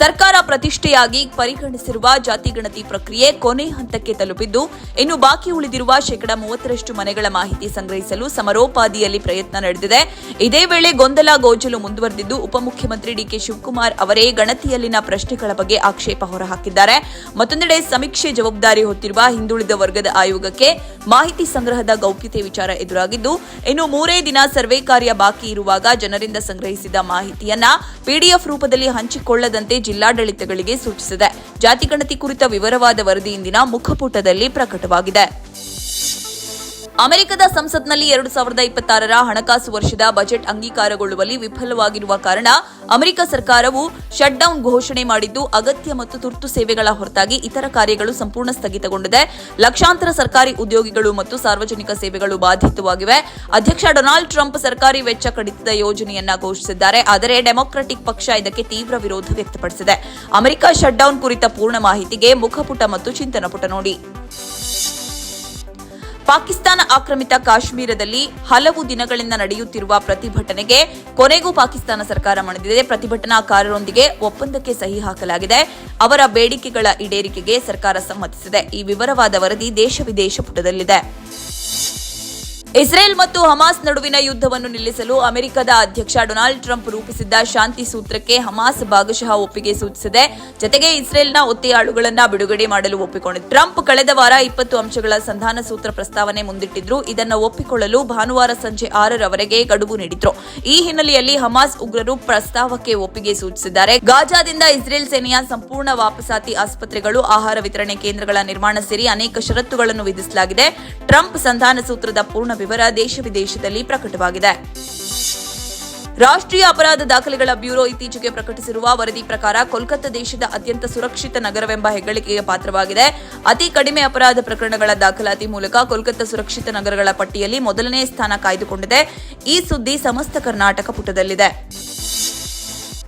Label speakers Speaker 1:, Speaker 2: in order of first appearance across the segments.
Speaker 1: ಸರ್ಕಾರ ಪ್ರತಿಷ್ಠೆಯಾಗಿ ಪರಿಗಣಿಸಿರುವ ಜಾತಿಗಣತಿ ಪ್ರಕ್ರಿಯೆ ಕೊನೆ ಹಂತಕ್ಕೆ ತಲುಪಿದ್ದು, ಇನ್ನು ಬಾಕಿ ಉಳಿದಿರುವ ಶೇಕಡ ಮೂವತ್ತರಷ್ಟು ಮನೆಗಳ ಮಾಹಿತಿ ಸಂಗ್ರಹಿಸಲು ಸಮರೋಪಾದಿಯಲ್ಲಿ ಪ್ರಯತ್ನ ನಡೆದಿದೆ. ಇದೇ ವೇಳೆ ಗೊಂದಲ ಗೋಜಲು ಮುಂದುವರೆದಿದ್ದು, ಉಪಮುಖ್ಯಮಂತ್ರಿ ಡಿಕೆ ಶಿವಕುಮಾರ್ ಅವರೇ ಗಣತಿಯಲ್ಲಿನ ಪ್ರಶ್ನೆಗಳ ಬಗ್ಗೆ ಆಕ್ಷೇಪ ಹೊರಹಾಕಿದ್ದಾರೆ. ಮತ್ತೊಂದೆಡೆ ಸಮೀಕ್ಷೆ ಜವಾಬ್ದಾರಿ ಹೊತ್ತಿರುವ ಹಿಂದುಳಿದ ವರ್ಗದ ಆಯೋಗಕ್ಕೆ ಮಾಹಿತಿ ಸಂಗ್ರಹದ ಗೌಪ್ಯತೆ ವಿಚಾರ ಎದುರಾಗಿದ್ದು, ಇನ್ನು ಮೂರೇ ದಿನ ಸರ್ವೆ ಕಾರ್ಯ ಬಾಕಿ ಇರುವಾಗ ಜನರಿಂದ ಸಂಗ್ರಹಿಸಿದ ಮಾಹಿತಿಯನ್ನ ಪಿಡಿಎಫ್ ರೂಪದಲ್ಲಿ ಹಂಚಿಕೊಳ್ಳದಂತೆ ಜಿಲ್ಲಾಡಳಿತಗಳಿಗೆ ಸೂಚಿಸಿದೆ. ಜಾತಿಗಣತಿ ಕುರಿತ ವಿವರವಾದ ವರದಿ ಇಂದಿನ ಮುಖಪುಟದಲ್ಲಿ ಪ್ರಕಟವಾಗಿದೆ. ಅಮೆರಿಕದ ಸಂಸತ್ನಲ್ಲಿ ಎರಡು ಸಾವಿರದ ಇಪ್ಪತ್ತಾರರ ಹಣಕಾಸು ವರ್ಷದ ಬಜೆಟ್ ಅಂಗೀಕಾರಗೊಳ್ಳುವಲ್ಲಿ ವಿಫಲವಾಗಿರುವ ಕಾರಣ ಅಮೆರಿಕ ಸರ್ಕಾರವು ಶಟ್ಡೌನ್ ಘೋಷಣೆ ಮಾಡಿದ್ದು ಅಗತ್ಯ ಮತ್ತು ತುರ್ತು ಸೇವೆಗಳ ಹೊರತಾಗಿ ಇತರ ಕಾರ್ಯಗಳು ಸಂಪೂರ್ಣ ಸ್ಥಗಿತಗೊಂಡಿದೆ. ಲಕ್ಷಾಂತರ ಸರ್ಕಾರಿ ಉದ್ಯೋಗಿಗಳು ಮತ್ತು ಸಾರ್ವಜನಿಕ ಸೇವೆಗಳು ಬಾಧಿತವಾಗಿವೆ. ಅಧ್ಯಕ್ಷ ಡೊನಾಲ್ಡ್ ಟ್ರಂಪ್ ಸರ್ಕಾರಿ ವೆಚ್ಚ ಕಡಿತದ ಯೋಜನೆಯನ್ನ ಘೋಷಿಸಿದ್ದಾರೆ. ಆದರೆ ಡೆಮೊಕ್ರಾಟಿಕ್ ಪಕ್ಷ ಇದಕ್ಕೆ ತೀವ್ರ ವಿರೋಧ ವ್ಯಕ್ತಪಡಿಸಿದೆ. ಅಮೆರಿಕ ಶಟ್ಡೌನ್ ಕುರಿತ ಪೂರ್ಣ ಮಾಹಿತಿಗೆ ಮುಖಪುಟ ಮತ್ತು ಚಿಂತನ ಪುಟ ನೋಡಿ. ಪಾಕಿಸ್ತಾನ ಆಕ್ರಮಿತ ಕಾಶ್ಮೀರದಲ್ಲಿ ಹಲವು ದಿನಗಳಿಂದ ನಡೆಯುತ್ತಿರುವ ಪ್ರತಿಭಟನೆಗೆ ಕೊನೆಗೂ ಪಾಕಿಸ್ತಾನ ಸರ್ಕಾರ ಮಣಿದಿದೆ. ಪ್ರತಿಭಟನಾಕಾರರೊಂದಿಗೆ ಒಪ್ಪಂದಕ್ಕೆ ಸಹಿ ಹಾಕಲಾಗಿದೆ. ಅವರ ಬೇಡಿಕೆಗಳ ಈಡೇರಿಕೆಗೆ ಸರ್ಕಾರ ಸಮ್ಮತಿಸಿದೆ. ಈ ವಿವರವಾದ ವರದಿ ದೇಶ ವಿದೇಶ ಪುಟದಲ್ಲಿದೆ. ಇಸ್ರೇಲ್ ಮತ್ತು ಹಮಾಸ್ ನಡುವಿನ ಯುದ್ಧವನ್ನು ನಿಲ್ಲಿಸಲು ಅಮೆರಿಕದ ಅಧ್ಯಕ್ಷ ಡೊನಾಲ್ಡ್ ಟ್ರಂಪ್ ರೂಪಿಸಿದ್ದ ಶಾಂತಿ ಸೂತ್ರಕ್ಕೆ ಹಮಾಸ್ ಭಾಗಶಃ ಒಪ್ಪಿಗೆ ಸೂಚಿಸಿದೆ. ಜತೆಗೆ ಇಸ್ರೇಲ್ನ ಒತ್ತೆಯಾಳುಗಳನ್ನು ಬಿಡುಗಡೆ ಮಾಡಲು ಒಪ್ಪಿಕೊಂಡಿದೆ ಟ್ರಂಪ್ ಕಳೆದ ವಾರ ಇಪ್ಪತ್ತು ಅಂಶಗಳ ಸಂಧಾನ ಸೂತ್ರ ಪ್ರಸ್ತಾವನೆ ಮುಂದಿಟ್ಟಿದ್ರು. ಇದನ್ನು ಒಪ್ಪಿಕೊಳ್ಳಲು ಭಾನುವಾರ ಸಂಜೆ ಆರರವರೆಗೆ ಗಡುವು ನೀಡಿದ್ರು. ಈ ಹಿನ್ನೆಲೆಯಲ್ಲಿ ಹಮಾಸ್ ಉಗ್ರರು ಪ್ರಸ್ತಾವಕ್ಕೆ ಒಪ್ಪಿಗೆ ಸೂಚಿಸಿದ್ದಾರೆ. ಗಾಜಾದಿಂದ ಇಸ್ರೇಲ್ ಸೇನೆಯ ಸಂಪೂರ್ಣ ವಾಪಸಾತಿ ಆಸ್ಪತ್ರೆಗಳು, ಆಹಾರ ವಿತರಣೆ ಕೇಂದ್ರಗಳ ನಿರ್ಮಾಣ ಸೇರಿ ಅನೇಕ ಷರತ್ತುಗಳನ್ನು ವಿಧಿಸಲಾಗಿದೆ. ಟ್ರಂಪ್ ಸಂಧಾನ ಸೂತ್ರದ ಪೂರ್ಣ ವಿವರ ದೇಶ ವಿದೇಶದಲ್ಲಿ ಪ್ರಕಟವಾಗಿದೆ. ರಾಷ್ಟ್ರೀಯ ಅಪರಾಧ ದಾಖಲೆಗಳ ಬ್ಯೂರೋ ಇತ್ತೀಚೆಗೆ ಪ್ರಕಟಿಸಿರುವ ವರದಿ ಪ್ರಕಾರ ಕೋಲ್ಕತ್ತಾ ದೇಶದ ಅತ್ಯಂತ ಸುರಕ್ಷಿತ ನಗರವೆಂಬ ಹೆಗ್ಗಳಿಕೆಗೆ ಪಾತ್ರವಾಗಿದೆ. ಅತಿ ಕಡಿಮೆ ಅಪರಾಧ ಪ್ರಕರಣಗಳ ದಾಖಲಾತಿ ಮೂಲಕ ಕೋಲ್ಕತ್ತಾ ಸುರಕ್ಷಿತ ನಗರಗಳ ಪಟ್ಟಿಯಲ್ಲಿ ಮೊದಲನೇ ಸ್ಥಾನ ಕಾಯ್ದುಕೊಂಡಿದೆ. ಈ ಸುದ್ದಿ ಸಮಸ್ತ ಕರ್ನಾಟಕ ಪುಟದಲ್ಲಿದೆ.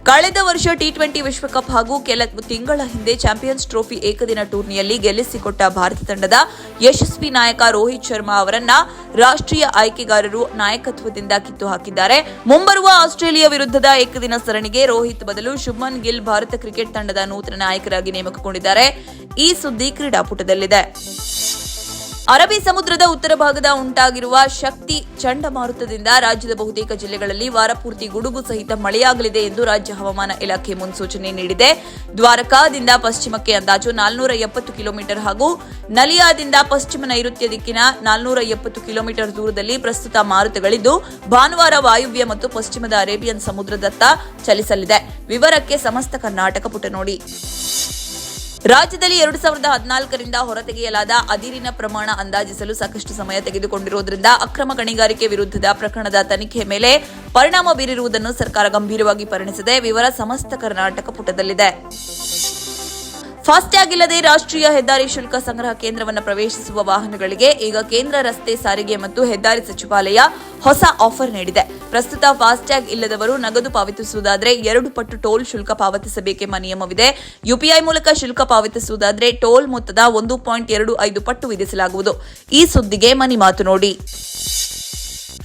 Speaker 1: ಕಳೆದ ವರ್ಷ ಟಿ ಟ್ವೆಂಟಿ ವಿಶ್ವಕಪ್ ಹಾಗೂ ಕೆಲ ತಿಂಗಳ ಹಿಂದೆ ಚಾಂಪಿಯನ್ಸ್ ಟ್ರೋಫಿ ಏಕದಿನ ಟೂರ್ನಿಯಲ್ಲಿ ಗೆಲ್ಲಿಸಿಕೊಟ್ಟ ಭಾರತ ತಂಡದ ಯಶಸ್ವಿ ನಾಯಕ ರೋಹಿತ್ ಶರ್ಮಾ ಅವರನ್ನ ರಾಷ್ಟ್ರೀಯ ಆಯ್ಕೆಗಾರರು ನಾಯಕತ್ವದಿಂದ ಕಿತ್ತು ಹಾಕಿದ್ದಾರೆ ಮುಂಬರುವ ಆಸ್ಟ್ರೇಲಿಯಾ ವಿರುದ್ಧದ ಏಕದಿನ ಸರಣಿಗೆ ರೋಹಿತ್ ಬದಲು ಶುಭ್ಮನ್ ಗಿಲ್ ಭಾರತ ಕ್ರಿಕೆಟ್ ತಂಡದ ನೂತನ ನಾಯಕರಾಗಿ ನೇಮಕಗೊಂಡಿದ್ದಾರೆ. ಈ ಸುದ್ದಿ ಕ್ರೀಡಾಪುಟದಲ್ಲಿದೆ. ಅರಬ್ಬಿ ಸಮುದ್ರದ ಉತ್ತರ ಭಾಗದ ಉಂಟಾಗಿರುವ ಶಕ್ತಿ ಚಂಡಮಾರುತದಿಂದ ರಾಜ್ಯದ ಬಹುತೇಕ ಜಿಲ್ಲೆಗಳಲ್ಲಿ ವಾರಪೂರ್ತಿ ಗುಡುಗು ಸಹಿತ ಮಳೆಯಾಗಲಿದೆ ಎಂದು ರಾಜ್ಯ ಹವಾಮಾನ ಇಲಾಖೆ ಮುನ್ಸೂಚನೆ ನೀಡಿದೆ. ದ್ವಾರಕಾದಿಂದ ಪಶ್ಚಿಮಕ್ಕೆ ಅಂದಾಜು ನಾಲ್ನೂರ ಎಪ್ಪತ್ತು ಕಿಲೋಮೀಟರ್ ಹಾಗೂ ನಲಿಯಾದಿಂದ ಪಶ್ಚಿಮ ನೈಋತ್ಯ ದಿಕ್ಕಿನ ನಾಲ್ನೂರ ಎಪ್ಪತ್ತು ಕಿಲೋಮೀಟರ್ ದೂರದಲ್ಲಿ ಪ್ರಸ್ತುತ ಮಾರುತಗಳಿದ್ದು, ಭಾನುವಾರ ವಾಯುವ್ಯ ಮತ್ತು ಪಶ್ಚಿಮದ ಅರೇಬಿಯನ್ ಸಮುದ್ರದತ್ತ ಚಲಿಸಲಿದೆ. ವಿವರಕ್ಕೆ ಸಮಸ್ತ ಕರ್ನಾಟಕ ಪುಟ ನೋಡಿ. ರಾಜ್ಯದಲ್ಲಿ ಎರಡು ಸಾವಿರದ ಹದಿನಾಲ್ಕರಿಂದ ಹೊರತೆಗೆಯಲಾದ ಅದಿರಿನ ಪ್ರಮಾಣ ಅಂದಾಜಿಸಲು ಸಾಕಷ್ಟು ಸಮಯ ತೆಗೆದುಕೊಂಡಿರುವುದರಿಂದ ಅಕ್ರಮ ಗಣಿಗಾರಿಕೆ ವಿರುದ್ಧದ ಪ್ರಕರಣದ ತನಿಖೆ ಮೇಲೆ ಪರಿಣಾಮ ಬೀರಿರುವುದನ್ನು ಸರ್ಕಾರ ಗಂಭೀರವಾಗಿ ಪರಿಣಿಸಿದೆ. ವಿವರ ಸಮಸ್ತ ಕರ್ನಾಟಕ ಪುಟದಲ್ಲಿದೆ. ಫಾಸ್ಟ್ಯಾಗ್ ಇಲ್ಲದೆ ರಾಷ್ಟ್ರೀಯ ಹೆದ್ದಾರಿ ಶುಲ್ಕ ಸಂಗ್ರಹ ಕೇಂದ್ರವನ್ನು ಪ್ರವೇಶಿಸುವ ವಾಹನಗಳಿಗೆ ಈಗ ಕೇಂದ್ರ ರಸ್ತೆ ಸಾರಿಗೆ ಮತ್ತು ಹೆದ್ದಾರಿ ಸಚಿವಾಲಯ ಹೊಸ ಆಫರ್ ನೀಡಿದೆ. ಪ್ರಸ್ತುತ ಫಾಸ್ಟ್ಯಾಗ್ ಇಲ್ಲದವರು ನಗದು ಪಾವತಿಸುವುದಾದರೆ ಎರಡು ಪಟ್ಟು ಟೋಲ್ ಶುಲ್ಕ ಪಾವತಿಸಬೇಕೆಂಬ ನಿಯಮವಿದೆ. ಯುಪಿಐ ಮೂಲಕ ಶುಲ್ಕ ಪಾವತಿಸುವುದಾದರೆ ಟೋಲ್ ಮೊತ್ತದ ಒಂದು ಪಾಯಿಂಟ್ ಎರಡು ಐದು ಪಟ್ಟು ವಿಧಿಸಲಾಗುವುದು. ಈ ಸುದ್ದಿಗೆ ಮನಿ ಮಾತು ನೋಡಿ.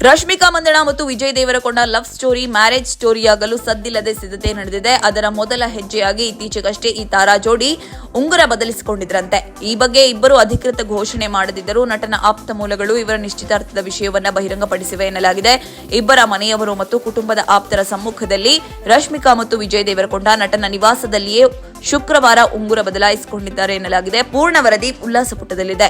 Speaker 1: ರಶ್ಮಿಕಾ ಮಂದಣ ಮತ್ತು Vijay Deverakonda love story, marriage ಸ್ಟೋರಿಯಾಗಲು ಸದ್ದಿಲ್ಲದೆ ಸಿದ್ಧತೆ ನಡೆದಿದೆ. ಅದರ ಮೊದಲ ಹೆಜ್ಜೆಯಾಗಿ ಇತ್ತೀಚೆಗಷ್ಟೇ ಈ ತಾರಾ ಜೋಡಿ ಉಂಗುರ ಬದಲಿಸಿಕೊಂಡಿದ್ರಂತೆ. ಈ ಬಗ್ಗೆ ಇಬ್ಬರು ಅಧಿಕೃತ ಘೋಷಣೆ ಮಾಡದಿದ್ದರೂ ನಟನ ಆಪ್ತ ಮೂಲಗಳು ಇವರ ನಿಶ್ಚಿತಾರ್ಥದ ವಿಷಯವನ್ನ ಬಹಿರಂಗಪಡಿಸಿವೆ ಎನ್ನಲಾಗಿದೆ. ಇಬ್ಬರ ಮನೆಯವರು ಮತ್ತು ಕುಟುಂಬದ ಆಪ್ತರ ಸಮ್ಮುಖದಲ್ಲಿ ರಶ್ಮಿಕಾ ಮತ್ತು ವಿಜಯ್ ದೇವರಕೊಂಡ ನಟನ ನಿವಾಸದಲ್ಲಿಯೇ ಶುಕ್ರವಾರ ಉಂಗುರ ಬದಲಾಯಿಸಿಕೊಂಡಿದ್ದಾರೆ ಎನ್ನಲಾಗಿದೆ. ಪೂರ್ಣ ವರದಿ ಉಲ್ಲಾಸ ಪುಟದಲ್ಲಿದೆ